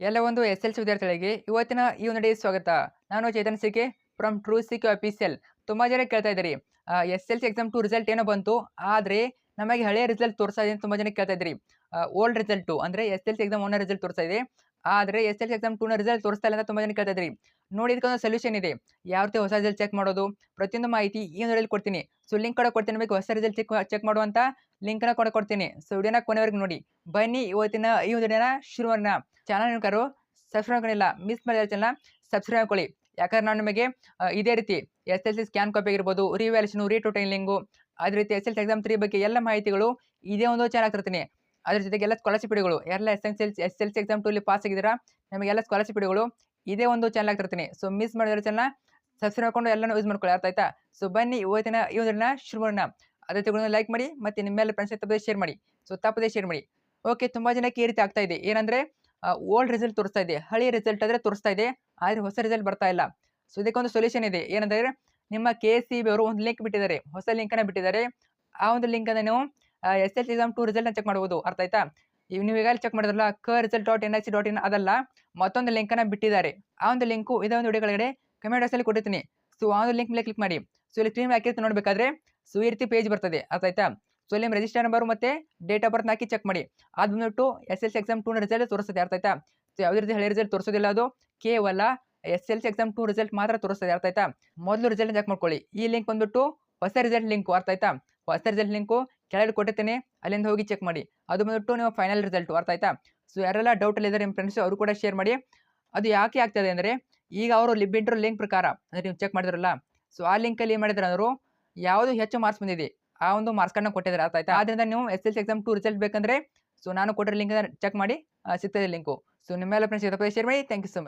ಎಲ್ಲ ಒಂದು S L C ವಿದ್ಯಾರ್ಥಿಗಳಿಗೆ ಇವತ್ತಿನ ಈ ಒಂದು ಸ್ವಾಗತ. ನಾನು Chetan CK from true CK official ತುಂಬ ಜನ ಕೇಳ್ತಾ ಇದ್ದೀರಿ. S L C exam two result ಏನೋ ಬಂತು. ಆದರೆ ನಮಗೆ ಹಳೆಯ ರಿಸಲ್ಟ್ ತೋರಿಸ್ತಾ ಇದೆ ತುಂಬ ಜನ ಕೇಳ್ತಾ ಇದ್ರಿ ಓಲ್ಡ್ ರಿಸಲ್ಟು ಅಂದರೆ S L C exam one result ತೋರಿಸ್ತಾ ಇದೆ ಆದರೆ ಎಸ್ ಎಲ್ ಸಿ ಎಕ್ಸಾಮ್ ಟೂನ ರಿಸಲ್ಟ್ ತೋರಿಸ್ತಾ ಇಲ್ಲ ಅಂತ ತುಂಬ ಜನ ಕೇಳ್ತಾ ನೋಡಿ ನೋಡಿ ಇದಕ್ಕೊಂದು ಸೊಲ್ಯೂಷನ್ ಇದೆ. ಯಾವ ರೀತಿ ಹೊಸ ರಿಸಲ್ಟ್ ಚೆಕ್ ಮಾಡೋದು? ಪ್ರತಿಯೊಂದು ಮಾಹಿತಿ ಈ ನೋಡಲ್ಲಿ ಕೊಡ್ತೀನಿ. ಸೊ ಲಿಂಕ್ ಕೂಡ ಕೊಡ್ತೀನಿ ಬೇಕು. ಹೊಸ ರಿಸಲ್ಟ್ ಚೆಕ್ ಚೆಕ್ ಮಾಡುವಂಥ ಲಿಂಕ್ನ ಕೂಡ ಕೊಡ್ತೀನಿ. ಸೊ ವಿಡಿಯೋನ ಕೊನೆವರೆಗೆ ನೋಡಿ. ಬನ್ನಿ ಇವತ್ತಿನ ಈ ವಿಡಿಯೋನ ಶುರು ಚಾನಲ್ ನೋಡ್ಕಾರು ಸಬ್ಸ್ಕ್ರೈಬ್ ಮಾಡಿಲ್ಲ ಮಿಸ್ ಮಾಡಿದ ಚಾನಲ್ ಸಬ್ಸ್ಕ್ರೈಬ್ ಹಾಕೊಳ್ಳಿ ಯಾಕಂದ್ರೆ ನಾನು ನಿಮಗೆ ಇದೇ ರೀತಿ S L C scan copy ಆಗಿರ್ಬೋದು ರಿವ್ಯಾಲ್ಯೂಷನು ರೀಟೋಟೈಲಿಂಗು ಅದೇ ರೀತಿ S L C exam three ಬಗ್ಗೆ ಎಲ್ಲ ಮಾಹಿತಿಗಳು ಇದೇ ಒಂದು ಚಾನಲ್ ತರ್ತೀನಿ ಅದ್ರ ಜೊತೆಗೆ ಎಲ್ಲ ಸ್ಕಾಲರ್ಶಿಪ್ ಹಿಡಿಗಳು ಎಲ್ಲ S L C S L C exam ಟೂಲಿ pass ಆಗಿದ್ದೀರಾ ನಮಗೆಲ್ಲ ಸ್ಕಾಲರ್ಶಿಪ್ ಹಿಡಿಗಳು ಇದೇ ಒಂದು ಚಾನಲ್ ತರ್ತೀನಿ. ಸೊ ಮಿಸ್ ಮಾಡಿದ್ರೆ ಚಾನಲ್ ಸಬ್ಸ್ಕ್ರೈಬ್ ಮಾಡ್ಕೊಂಡು ಎಲ್ಲನೂ ಯೂಸ್ ಮಾಡ್ಕೊಳ್ಳಿ, ಅರ್ಥ ಆಯ್ತಾ? ಸೊ ಬನ್ನಿ ಇವತ್ತಿನ ಈ ಒಂದು ಶುರು ಮಾಡೋಣ ಅದೇ ತಗೊಂಡು ಲೈಕ್ ಮಾಡಿ, ಮತ್ತೆ ನಿಮ್ಮೆಲ್ಲ ಫ್ರೆಂಡ್ಸ್ ತಪ್ಪದೇ ಶೇರ್ ಮಾಡಿ. ಸೊ ತಪ್ಪದೇ ಶೇರ್ ಮಾಡಿ. ಓಕೆ ತುಂಬ ಜನಕ್ಕೆ ಈ ರೀತಿ ಆಗ್ತಾ ಇದೆ. ಏನಂದ್ರೆ ಓಲ್ಡ್ ರಿಸಲ್ಟ್ ತೋರಿಸ್ತಾ ಇದೆ. ಹಳಿ ರಿಸಲ್ಟ್ ಆದರೆ ತೋರಿಸ್ತಾ ಇದೆ, ಆದರೆ ಹೊಸ ರಿಸಲ್ಟ್ ಬರ್ತಾ ಇಲ್ಲ. ಸೊ ಇದಕ್ಕೊಂದು ಸೊಲ್ಯೂಷನ್ ಇದೆ. ಏನಂದ್ರೆ, ನಿಮ್ಮ ಕೆ ಸಿ ಬಿ ಅವರು ಒಂದು ಲಿಂಕ್ ಬಿಟ್ಟಿದ್ದಾರೆ. ಹೊಸ ಲಿಂಕನ್ನು ಬಿಟ್ಟಿದ್ದಾರೆ. ಆ ಒಂದು ಲಿಂಕನ್ನು ನೀವು ಎಸ್ ಎಲ್ ಎಕ್ಸಾಮ್ ಟು ರಿಸಲ್ಟ್ನ ಚೆಕ್ ಮಾಡ್ಬೋದು. ಅರ್ಥ ಆಯ್ತಾ? ನೀವು ಈಗಾಗಲೇ ಚೆಕ್ ಮಾಡಿದ್ರಲ್ಲ ಕ result dot N I C dot in ಅದಲ್ಲ ಮತ್ತೊಂದು ಲಿಂಕನ್ನು ಬಿಟ್ಟಿದ್ದಾರೆ. ಆ ಒಂದು ಲಿಂಕು ಇದೇ ಒಂದು ವಿಡಿಯೋ ಕೆಳಗಡೆ ಕಮೆಂಟ್ ಬಾಕ್ಸಲ್ಲಿ ಕೊಟ್ಟಿರ್ತೀನಿ. ಸೊ ಆ ಒಂದು ಲಿಂಕ್ ಮೇಲೆ ಕ್ಲಿಕ್ ಮಾಡಿ. ಸೊ ಇಲ್ಲಿ ಸ್ಕ್ರೀನ್ ಹಾಕಿರ್ತೀನಿ ನೋಡಬೇಕಾದ್ರೆ ಸೊ ಈ ರೀತಿ ಪೇಜ್ ಬರ್ತದೆ. ಅರ್ಥ ಆಯ್ತಾ? ಸೊ ಇಲ್ಲಿ ರಿಜಿಸ್ಟರ್ ನಂಬರ್ ಮತ್ತೆ ಡೇಟ್ ಆಫ್ ಬರ್ತ್ ಹಾಕಿ ಚೆಕ್ ಮಾಡಿ. ಅದು ಬಂದ್ಬಿಟ್ಟು S L C exam two result ತೋರಿಸ್ತದೆ, ಅರ್ಥ ಆಯ್ತಾ? ಸೊ ಯಾವುದೇ ರೀತಿ ಹಳೆ ರಿಸಲ್ಟ್ ತೋರಿಸೋದಿಲ್ಲ ಅದು, ಕೇವಲ S L C exam two result ಮಾತ್ರ ತೋರಿಸ್ತದೆ, ಅರ್ಥ ಆಯ್ತಾ? ಮೊದಲು ರಿಸಲ್ಟ್ ಚೆಕ್ ಮಾಡ್ಕೊಳ್ಳಿ. ಈ ಲಿಂಕ್ ಬಂದ್ಬಿಟ್ಟು ಹೊಸ ರಿಸಲ್ಟ್ ಲಿಂಕು ಅರ್ಥ ಆಯ್ತಾ? ಹೊಸ ರಿಸಲ್ಟ್ ಲಿಂಕು ಕೆಳಗಡೆ ಕೊಟ್ಟಿರ್ತೀನಿ. ಅಲ್ಲಿಂದ ಹೋಗಿ ಚೆಕ್ ಮಾಡಿ. ಅದು ಬಂದ್ಬಿಟ್ಟು ನಿಮ್ಮ ಫೈನಲ್ ರಿಸಲ್ಟ್ ಅರ್ಥ ಆಯ್ತಾ? ಸೊ ಯಾರೆಲ್ಲ ಡೌಟಲ್ಲಿ ಇದ್ದಾರೆ ನಿಮ್ಮ ಫ್ರೆಂಡ್ಸ್ ಅವರು ಕೂಡ ಶೇರ್ ಮಾಡಿ. ಅದು ಯಾಕೆ ಆಗ್ತದೆ ಅಂದರೆ, ಈಗ ಅವರು ಲಿಬಿಂಟ್ರೋ ಲಿಂಕ್ ಪ್ರಕಾರ, ಅಂದರೆ ನೀವು ಚೆಕ್ ಮಾಡಿದ್ರಲ್ಲ ಸೊ ಆ ಲಿಂಕಲ್ಲಿ ಏನು ಮಾಡಿದ್ರೆ ಅವರು ಯಾವುದು ಹೆಚ್ಚು ಮಾರ್ಕ್ಸ್ ಬಂದಿದೆ, ಆ ಒಂದು ಮಾರ್ಕ್ಸ್ ಕಾರ್ಡ್ನ ಕೊಟ್ಟಿದ್ದಾರೆ, ಅರ್ಥ ಆಯ್ತಾ? ಆದ್ದರಿಂದ ನೀವು S L C exam two result ಬೇಕಂದ್ರೆ ಸೊ ನಾನು ಕೊಟ್ಟಿರೋ ಲಿಂಕ್ ಚೆಕ್ ಮಾಡಿ ಸಿಗ್ತದೆ ಲಿಂಕು ಸೊ ನಿಮ್ಮೆಲ್ಲ ಫ್ರೆಂಡ್ಸ್ ಇದೇ ಶೇರ್ ಮಾಡಿ. Thank you so much